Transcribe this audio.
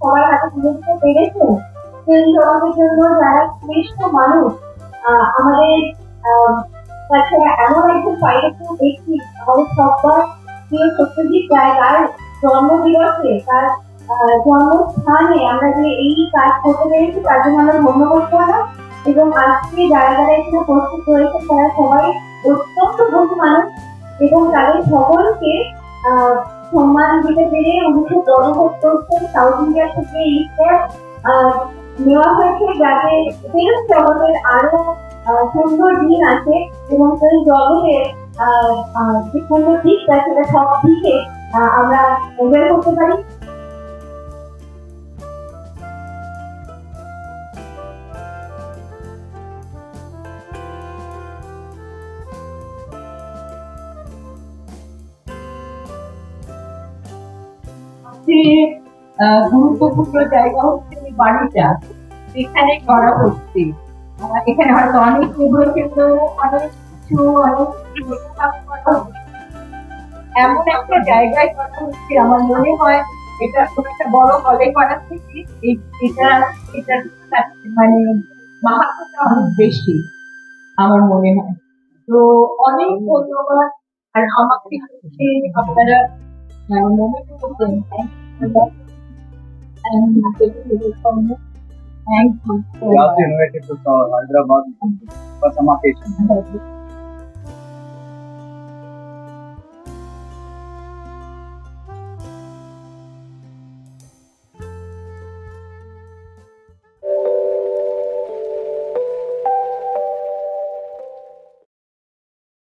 সবার হাতে তুলে দিতে পেরেছেন সেই জগতের জন্য যারা শ্রেষ্ঠ মানুষ আমাদের তাছাড়া এমন একজন পাইরেটের ব্যক্তি আমাদের সবার প্রিয় সত্যজিৎ রায় তার জন্মদিবসে তার জন্মস্থানে আমরা যে এই কাজ করতে পেরেছি তার জন্য আমরা ধন্যবাদ করলাম এবং আজকে যারা যারা এখানে উপস্থিত রয়েছেন তারা সবাই অত্যন্ত বহু মানুষ এবং তাদের সকলকে আহ, সম্মান দিতে পেরে উনিশশো জনভোট করছেন সাউথ ইন্ডিয়া থেকে এই নেওয়া হয়েছে যাতে ফিল্ম জগতের আরও সুন্দর দিন আছে এবং সেই জগতের যে সুন্দর দিকটা সেটা সব দিকে আমরা এনজয় করতে পারি। সবচেয়ে গুরুত্বপূর্ণ জায়গা হচ্ছে এই বাড়িটা। এখানে করা হচ্ছে এখানে হয়তো অনেক কিন্তু অনেক কিছু, অনেক। এমন একটা জায়গায় করা হচ্ছে, আমার মনে হয় এটা খুব একটা বড় হলে করা থেকে এটা এটা মানে মাহাত্মটা অনেক বেশি, আমার মনে হয়। তো অনেক ধন্যবাদ। আর আমাকে আপনারা é um nome importante, né? É um nome importante. É, então, é. Já assinou esse pessoal, vai gravar. Passar uma questão.